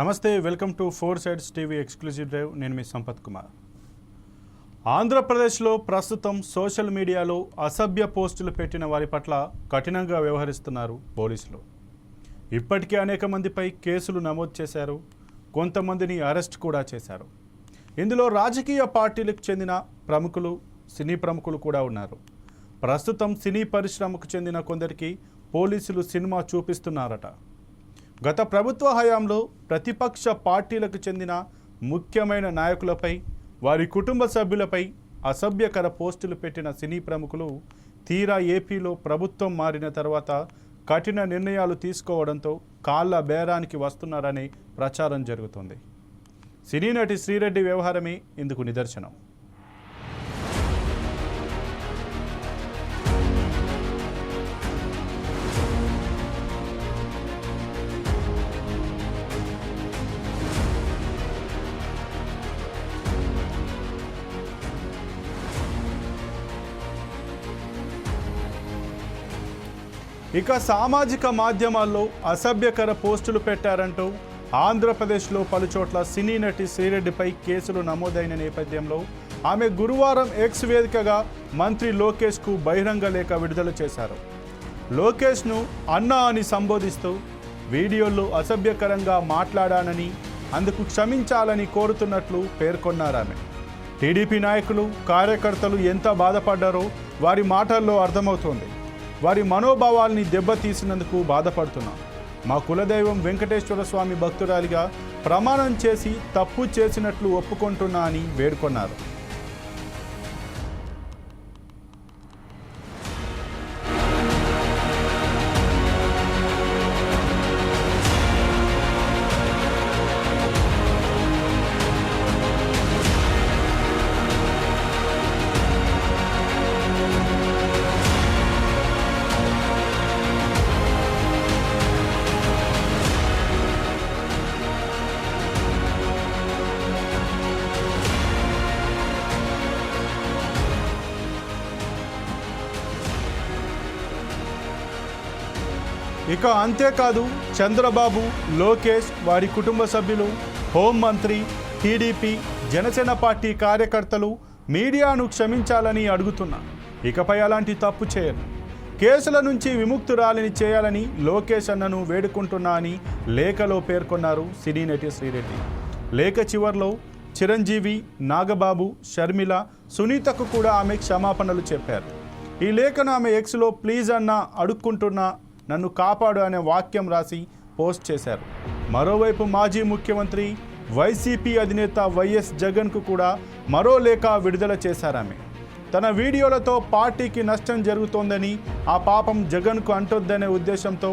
నమస్తే welcome to four sides TV exclusive drive. నేను మీ సంపత్ కుమార్. ఆంధ్రప్రదేశ్లో ప్రస్తుతం సోషల్ మీడియాలో అసభ్య పోస్టులు పెట్టిన వారి పట్ల కఠినంగా వ్యవహరిస్తున్నారు పోలీసులు. ఇప్పటికే అనేక మందిపై కేసులు నమోదు చేశారు కొంతమందిని అరెస్ట్ కూడా చేశారు. ఇందులో రాజకీయ పార్టీలకు చెందిన ప్రముఖులు సినీ ప్రముఖులు కూడా ఉన్నారు. ప్రస్తుతం సినీ పరిశ్రమకు చెందిన కొందరికి పోలీసులు సినిమా చూపిస్తున్నారట. గత ప్రభుత్వ హయాంలో ప్రతిపక్ష పార్టీలకు చెందిన ముఖ్యమైన నాయకులపై వారి కుటుంబ సభ్యులపై అసభ్యకర పోస్టులు పెట్టిన సినీ ప్రముఖులు తీరా ఏపీలో ప్రభుత్వం మారిన తర్వాత కఠిన నిర్ణయాలు తీసుకోవడంతో కాళ్ళ బేరానికి వస్తున్నారనే ప్రచారం జరుగుతోంది. సినీ నటి శ్రీరెడ్డి వ్యవహారమే ఇందుకు నిదర్శనం. ఇక సామాజిక మాధ్యమాల్లో అసభ్యకర పోస్టులు పెట్టారంటూ ఆంధ్రప్రదేశ్లో పలుచోట్ల సినీ నటి శ్రీరెడ్డిపై కేసులు నమోదైన నేపథ్యంలో ఆమె గురువారం ఎక్స్ వేదికగా మంత్రి లోకేష్కు బహిరంగ లేఖ విడుదల చేశారు. లోకేష్ను అన్నా అని సంబోధిస్తూ వీడియోలో అసభ్యకరంగా మాట్లాడానని అందుకు క్షమించాలని కోరుతున్నట్లు పేర్కొన్నారామె టీడీపీ నాయకులు కార్యకర్తలు ఎంత బాధపడ్డారో వారి మాటల్లో అర్థమవుతోంది. వారి మనోభావాల్ని దెబ్బతీసినందుకు బాధపడుతున్నాం. మా కులదైవం వెంకటేశ్వర స్వామి భక్తురాలిగా ప్రమాణం చేసి తప్పు చేసినట్లు ఒప్పుకుంటున్నా అని వేడుకొన్నారు. ఇక అంతేకాదు చంద్రబాబు లోకేష్ వారి కుటుంబ సభ్యులు హోంమంత్రి టీడీపీ జనసేన పార్టీ కార్యకర్తలు మీడియాను క్షమించాలని అడుగుతున్నా. ఇకపై అలాంటి తప్పు చేయను. కేసుల నుంచి విముక్తురాలిని చేయాలని లోకేష్ అన్నను వేడుకుంటున్నా అని లేఖలో పేర్కొన్నారు సినీ నటి శ్రీరెడ్డి. లేఖ చివర్లో చిరంజీవి నాగబాబు షర్మిల సునీతకు కూడా ఆమె క్షమాపణలు చెప్పారు. ఈ లేఖను ఆమె ఎక్స్లో ప్లీజ్ అన్న అడుక్కుంటున్నా నన్ను కాపాడు అనే వాక్యం రాసి పోస్ట్ చేశారు. మరోవైపు మాజీ ముఖ్యమంత్రి వైసీపీ అధినేత వైఎస్ జగన్కు కూడా మరో లేఖ విడుదల చేశారామె. తన వీడియోలతో పార్టీకి నష్టం జరుగుతోందని ఆ పాపం జగన్కు అంటొద్దనే ఉద్దేశంతో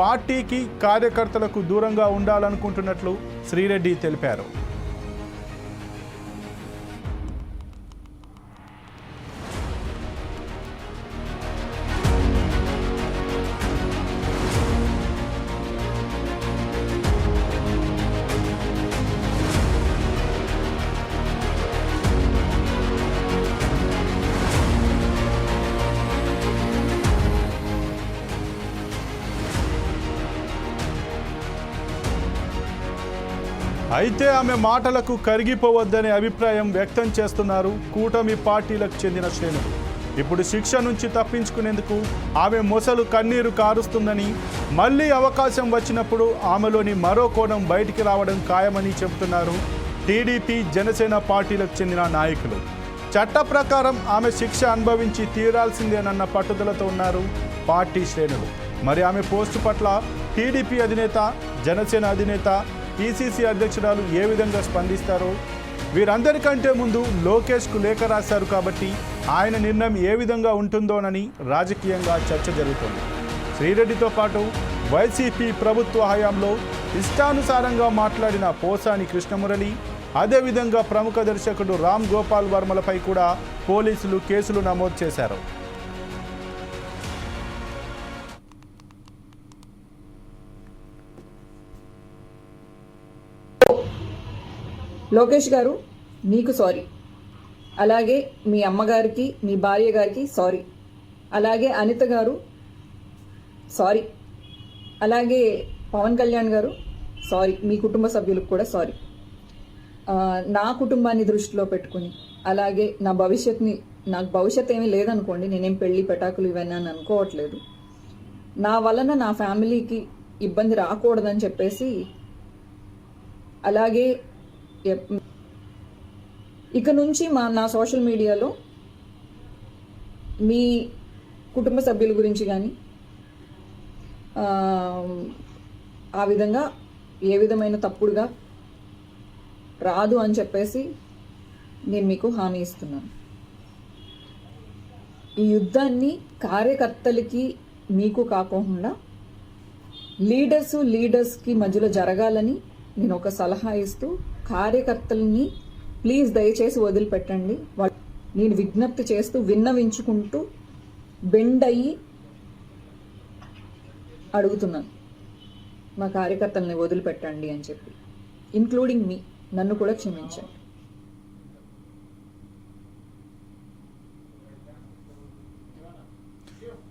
పార్టీకి కార్యకర్తలకు దూరంగా ఉండాలనుకుంటున్నట్లు శ్రీరెడ్డి తెలిపారు. అయితే ఆమె మాటలకు కరిగిపోవద్దనే అభిప్రాయం వ్యక్తం చేస్తున్నారు కూటమి పార్టీలకు చెందిన శ్రేణులు. ఇప్పుడు శిక్ష నుంచి తప్పించుకునేందుకు ఆమె మొసలు కన్నీరు కారుస్తుందని మళ్ళీ అవకాశం వచ్చినప్పుడు ఆమెలోని మరో కోణం బయటికి రావడం ఖాయమని చెబుతున్నారు టీడీపీ జనసేన పార్టీలకు చెందిన నాయకులు. చట్ట ప్రకారం ఆమె శిక్ష అనుభవించి తీరాల్సిందేనన్న పట్టుదలతో ఉన్నారు పార్టీ శ్రేణులు. మరి ఆమె పోస్టు పట్ల టీడీపీ అధినేత జనసేన అధినేత పిసిసి అధ్యక్షురాలు ఏ విధంగా స్పందిస్తారో? వీరందరికంటే ముందు లోకేష్కు లేఖ రాశారు కాబట్టి ఆయన నిర్ణయం ఏ విధంగా ఉంటుందోనని రాజకీయంగా చర్చ జరుగుతోంది. శ్రీరెడ్డితో పాటు వైసీపీ ప్రభుత్వ హయాంలో ఇష్టానుసారంగా మాట్లాడిన పోసాని కృష్ణమురళి అదేవిధంగా ప్రముఖ దర్శకుడు రామ్ గోపాల్ వర్మలపై కూడా పోలీసులు కేసులు నమోదు చేశారు. లోకేష్ గారు మీకు సారీ. అలాగే మీ అమ్మగారికి మీ భార్య గారికి సారీ. అలాగే అనిత గారు సారీ. అలాగే పవన్ కళ్యాణ్ గారు సారీ. మీ కుటుంబ సభ్యులకు కూడా సారీ. నా కుటుంబాన్ని దృష్టిలో పెట్టుకుని అలాగే నా భవిష్యత్ని నాకు భవిష్యత్ ఏమీ లేదనుకోండి నేనేం పెళ్ళి పెటాకులు ఇవన్నీ అని అనుకోవట్లేదు. నా వలన నా ఫ్యామిలీకి ఇబ్బంది రాకూడదని చెప్పేసి అలాగే ఇక నుంచి మా నా సోషల్ మీడియాలో మీ కుటుంబ సభ్యుల గురించి కానీ ఆ విధంగా ఏ విధమైన తప్పుడుగా రాదు అని చెప్పేసి నేను మీకు హామీ ఇస్తున్నాను. ఈ యుద్ధాన్ని కార్యకర్తలకి మీకు కాకుండా లీడర్స్ లీడర్స్కి మధ్యలో జరగాలని నేను ఒక సలహా ఇస్తూ కార్యకర్తల్ని ప్లీజ్ దయచేసి వదిలిపెట్టండి. వాళ్ళు నేను విజ్ఞప్తి చేస్తూ విన్నవించుకుంటూ బెండ్ అయ్యి అడుగుతున్నాను. మా కార్యకర్తల్ని వదిలిపెట్టండి అని చెప్పి. ఇంక్లూడింగ్ మీ నన్ను కూడా క్షమించండి.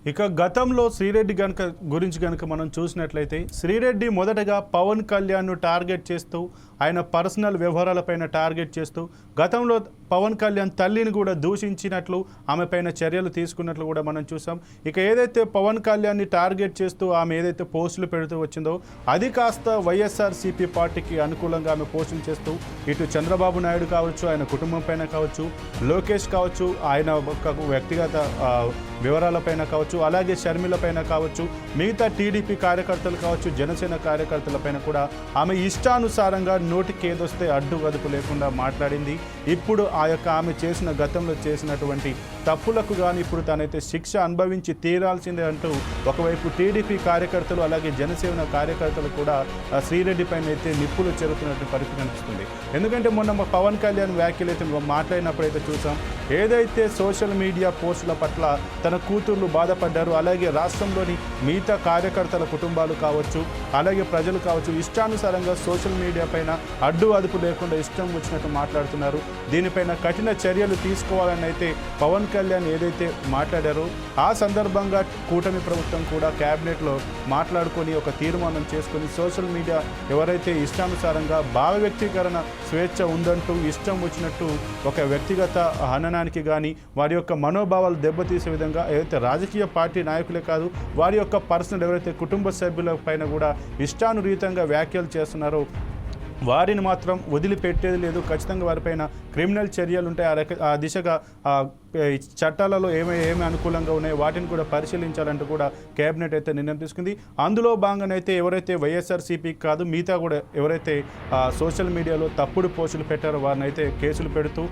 ఇక గతంలో శ్రీరెడ్డి గనక గురించి కనుక మనం చూసినట్లయితే శ్రీరెడ్డి మొదటగా పవన్ కళ్యాణ్ను టార్గెట్ చేస్తూ ఆయన పర్సనల్ వ్యవహారాలపైన టార్గెట్ చేస్తూ గతంలో పవన్ కళ్యాణ్ తల్లిని కూడా దూషించినట్లు ఆమెపైన చర్యలు తీసుకున్నట్లు కూడా మనం చూసాం. ఇక ఏదైతే పవన్ కళ్యాణ్ని టార్గెట్ చేస్తూ ఆమె ఏదైతే పోస్టులు పెడుతూ వచ్చిందో అది కాస్త వైఎస్ఆర్సీపీ పార్టీకి అనుకూలంగా ఆమె పోస్టులు చేస్తూ ఇటు చంద్రబాబు నాయుడు కావచ్చు ఆయన కుటుంబం పైన కావచ్చు లోకేష్ కావచ్చు ఆయన ఒక వ్యక్తిగత వివరాలపైన కావచ్చు అలాగే షర్మిలపైన కావచ్చు మిగతా టీడీపీ కార్యకర్తలు కావచ్చు జనసేన కార్యకర్తలపైన కూడా ఆమె ఇష్టానుసారంగా నోటికి ఏదొస్తే అడ్డు గదుపు లేకుండా మాట్లాడింది. ఇప్పుడు ఆ యొక్క ఆమె చేసిన గతంలో చేసినటువంటి తప్పులకు కానీ ఇప్పుడు తనైతే శిక్ష అనుభవించి తీరాల్సిందే అంటూ ఒకవైపు టీడీపీ కార్యకర్తలు అలాగే జనసేన కార్యకర్తలు కూడా శ్రీరెడ్డి పైన అయితే నిప్పులు చెరుతున్నట్టు పరిస్థితి కనిపిస్తుంది. ఎందుకంటే మొన్న మా పవన్ కళ్యాణ్ వ్యాఖ్యలు అయితే మాట్లాడినప్పుడు అయితే చూసాం. ఏదైతే సోషల్ మీడియా పోస్టుల పట్ల తన కూతుర్లు బాధపడ్డారు అలాగే రాష్ట్రంలోని మిగతా కార్యకర్తల కుటుంబాలు కావచ్చు అలాగే ప్రజలు కావచ్చు ఇష్టానుసారంగా సోషల్ మీడియా పైన అడ్డు అదుపు లేకుండా ఇష్టం వచ్చినట్టు మాట్లాడుతున్నారు. దీనిపైన కఠిన చర్యలు తీసుకోవాలని అయితే పవన్ కళ్యాణ్ ఏదైతే మాట్లాడారో ఆ సందర్భంగా కూటమి ప్రభుత్వం కూడా క్యాబినెట్లో మాట్లాడుకొని ఒక తీర్మానం చేసుకొని సోషల్ మీడియా ఎవరైతే ఇష్టానుసారంగా భావ వ్యక్తీకరణ స్వేచ్ఛ ఉందంటూ ఇష్టం వచ్చినట్టు ఒక వ్యక్తిగత హననానికి కానీ వారి యొక్క మనోభావాలు దెబ్బతీసే విధంగా ఏదైతే రాజకీయ పార్టీ నాయకులే కాదు వారి యొక్క పర్సనల్ ఎవరైతే కుటుంబ సభ్యుల పైన కూడా ఇష్టానురీతంగా వ్యాఖ్యలు చేస్తున్నారో వారిని మాత్రం వదిలిపెట్టేది లేదు. ఖచ్చితంగా వారిపైన క్రిమినల్ చర్యలు ఉంటాయి ఆ ఆ దిశగా చట్టాలలో ఏమి ఏమి అనుకూలంగా ఉన్నాయో వాటిని కూడా పరిశీలించాలంటూ కూడా కేబినెట్ అయితే నిర్ణయం తీసుకుంది. అందులో భాగంగానైతే ఎవరైతే వైఎస్ఆర్సీపీ కాదు మిగతా కూడా ఎవరైతే సోషల్ మీడియాలో తప్పుడు పోస్టులు పెట్టారో వారిని అయితే కేసులు పెడుతూ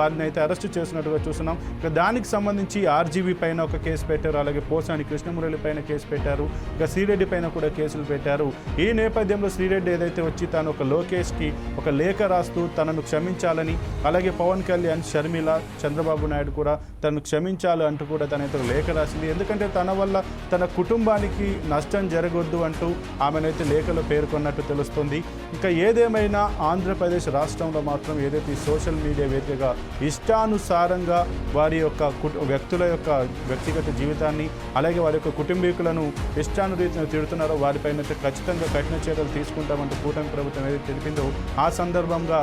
వారిని అయితే అరెస్ట్ చేసినట్టుగా చూస్తున్నాం. ఇక దానికి సంబంధించి ఆర్జీవీ పైన ఒక కేసు పెట్టారు అలాగే పోసాని కృష్ణమురళి పైన కేసు పెట్టారు ఇక శ్రీరెడ్డి పైన కూడా కేసులు పెట్టారు. ఈ నేపథ్యంలో శ్రీరెడ్డి ఏదైతే వచ్చి తాను ఒక లోకేష్కి ఒక లేఖ రాస్తూ తనను క్షమించాలని అలాగే పవన్ కళ్యాణ్ షర్మిల చంద్రబాబు నాయుడు కూడా తను క్షమించాలి అంటూ కూడా తనైతే లేఖ రాసింది. ఎందుకంటే తన వల్ల తన కుటుంబానికి నష్టం జరగొద్దు అంటూ ఆమెనైతే లేఖలో పేర్కొన్నట్టు తెలుస్తుంది. ఇంకా ఏదేమైనా ఆంధ్రప్రదేశ్ రాష్ట్రంలో మాత్రం ఏదైతే ఈ సోషల్ మీడియా వేదికగా ఇష్టానుసారంగా వారి యొక్క కుటు వ్యక్తుల యొక్క వ్యక్తిగత జీవితాన్ని అలాగే వారి యొక్క కుటుంబీకులను ఇష్టానురీతిని తిడుతున్నారో వారిపైన అయితే ఖచ్చితంగా కఠిన చర్యలు తీసుకుంటామంటూ కూటమి ప్రభుత్వం ఏదైతే తెలిపిందో ఆ సందర్భంగా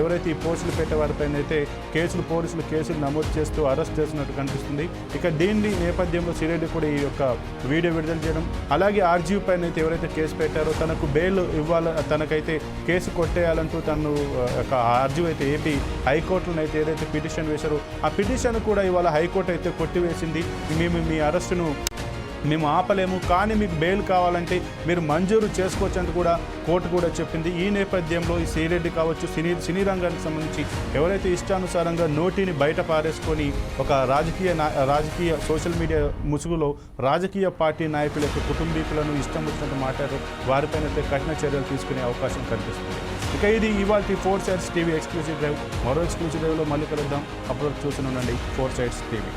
ఎవరైతే ఈ పోస్టులు పెట్టే వారిపైన అయితే కేసులు పోలీసులు కేసులు నమోదు చేస్తూ అరెస్ట్ చేస్తున్నట్టు కనిపిస్తుంది. ఇక దీని నేపథ్యంలో సిరెడ్డి కూడా ఈ యొక్క వీడియో విడుదల చేయడం అలాగే ఆర్జీవ్ పైన అయితే ఎవరైతే కేసు పెట్టారో తనకు బెయిల్ ఇవ్వాల తనకైతే కేసు కొట్టేయాలంటూ తను ఆ, ఆర్జీవ్ అయితే ఏపీ హైకోర్టులను అయితే ఏదైతే పిటిషన్ వేశారో ఆ పిటిషన్ కూడా ఇవాళ హైకోర్టు అయితే కొట్టివేసింది. మేము మీ అరెస్టును మేము ఆపలేము కానీ మీకు బెయిల్ కావాలంటే మీరు మంజూరు చేసుకోవచ్చు కూడా కోర్టు కూడా చెప్పింది. ఈ నేపథ్యంలో ఈ శ్రీరెడ్డి కావచ్చు సినీ సినీ రంగానికి సంబంధించి ఎవరైతే ఇష్టానుసారంగా నోటిని బయట పారేసుకొని ఒక రాజకీయ రాజకీయ సోషల్ మీడియా ముసుగులో రాజకీయ పార్టీ నాయకుల యొక్క కుటుంబీకులను ఇష్టం వచ్చినట్టు మాట్లాడారు వారిపైన అయితే కఠిన చర్యలు తీసుకునే అవకాశం కనిపిస్తుంది. ఇక ఇది ఇవాళ four sides TV exclusive drive. మరో ఎక్స్క్లూసివ్ డ్రైవ్లో మళ్ళీ కలుద్దాం. అప్పుడు చూసి ఉండండి ఫోర్ సైడ్స్ టీవీ.